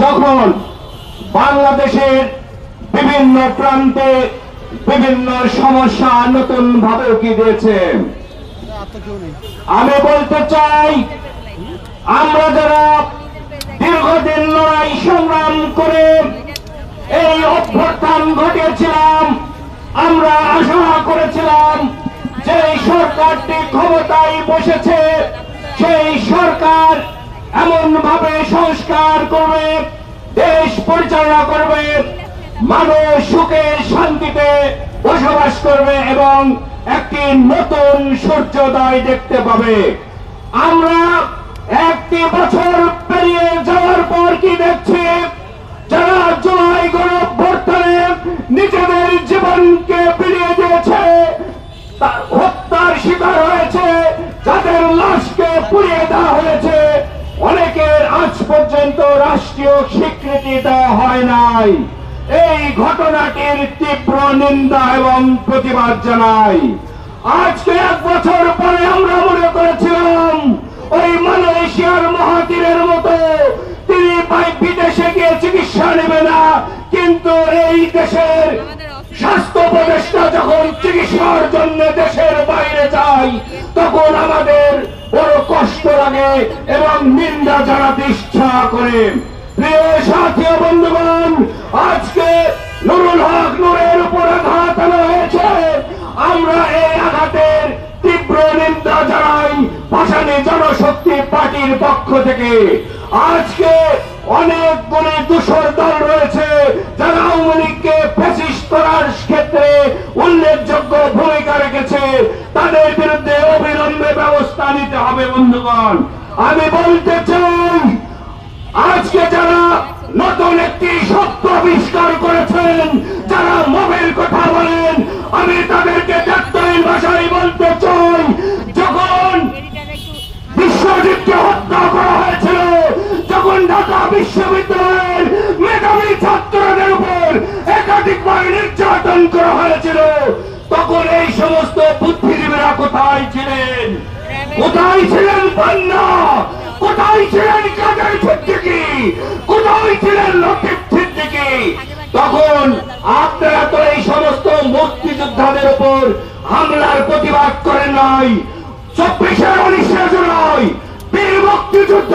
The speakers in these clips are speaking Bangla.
যখন বাংলাদেশের বিভিন্ন প্রান্তে বিভিন্ন সমস্যা নতুন ভাবে উকি দিয়েছে। আমি বলতে চাই, আমরা যারা দীর্ঘদিন লড়াই সংগ্রাম করে এই অভ্যর্থান ঘটিয়েছিলাম, আমরা আশা করেছিলাম যে সরকারটি ক্ষমতায় বসেছে, সেই সরকার এমন ভাবে সংস্কার করবে, দেশ পরিচালনা করবে, মানুষ সুখে শান্তিতে বসবাস করবে এবং একটি নতুন সূর্যোদয় দেখতে পাবে। আমরা একটি বছর জীবনকে ফিরিয়ে দিয়েছে। তার হত্যার শিকার হয়েছে। যাদের লাশকে পুড়িয়ে দেওয়া হয়েছে। অনেকের আজ পর্যন্ত রাষ্ট্রীয় স্বীকৃতি দেওয়া হয় নাই। এই ঘটনাটির তীব্র নিন্দা এবং প্রতিবাদ জানাই। আজকে এক বছর পরে আমরা মনে করেছিলাম, ওই মালয়েশিয়ার মহাতীরের মতো তিনি বিদেশে গিয়ে চিকিৎসা নেবে না, কিন্তু এই দেশের যখন চিকিৎসার জন্য দেশের বাইরে যায় তখন আমাদের বড় কষ্ট লাগে এবং নিন্দা জানাতে ইচ্ছা করে। প্রিয় সাথী বন্ধুগণ, আজকে নুরুল হক নুরের উপর আঘাত আনা হয়েছে। আমরা এই আঘাতের তীব্র নিন্দা জানাই ভাসানী জনশক্তি পার্টির পক্ষ থেকে। আজকে অনেকগুলি দূষর দল রয়েছে যারা আওয়ামী লীগকে ফ্যাসিস্ট করার ক্ষেত্রে উল্লেখযোগ্য ভূমিকা রেখেছে। তাদের বিরুদ্ধে অবিলম্বে ব্যবস্থা নিতে হবে বন্ধুগণ। আমি বলতে চাই আজকে যারা নতুন একটি সত্য আবিষ্কার করেছেন যারা মোবের কথা বলেন আমি তাদেরকে দায়িত্বহীন ভাষায় বলতে চাই যখন বিশ্বজিৎকে হত্যা করা ঢাকা বিশ্ববিদ্যালয়ের মেধাবী ছাত্রদের উপর একাধিকবার নির্যাতন করা হয়েছিল। তখন এই সমস্ত বুদ্ধিজীবীরা কোথায় ছিলেন? কোথায় ছিলেন পান্না কোথায় ছিলেন কাদের সিদ্দিকি? কোথায় ছিলেন লতিফ সিদ্দিকি? তখন আপনারা তো এই সমস্ত মুক্তিযোদ্ধাদের উপর হামলার প্রতিবাদ করেন নাই। চব্বিশের উনিশে জুলাই বীর মুক্তিযুদ্ধ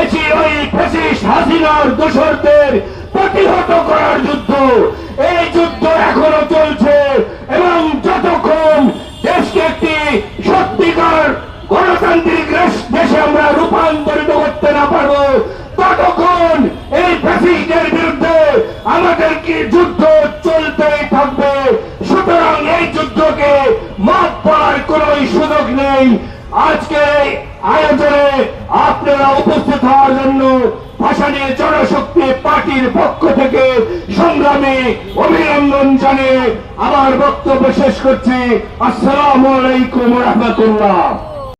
এটি ওই ফেসিস্ট হাসিনার দোসরদের প্রতিহত করার যুদ্ধ। এই যুদ্ধ এখনও চলছে এবং যতক্ষণ দেশকে একটি সত্যিকার গণতান্ত্রিক দেশে আমরা রূপান্তরিত করতে না পারব, ততক্ষণ এই ফ্যাসিস্টের বিরুদ্ধে আমাদেরকে যুদ্ধ চলতেই থাকবে, সুতরাং এই যুদ্ধকে মাপ পাওয়ার কোন সুযোগ নেই। আজকে আয়োজনে আপনারা উপস্থিত হওয়ার জন্য ভাসানী জনশক্তি পার্টির পক্ষ থেকে সংগ্রামে অভিনন্দন জানিয়ে আমার বক্তব্য শেষ করছি। আসসালামু আলাইকুম রহমতুল্লাহ।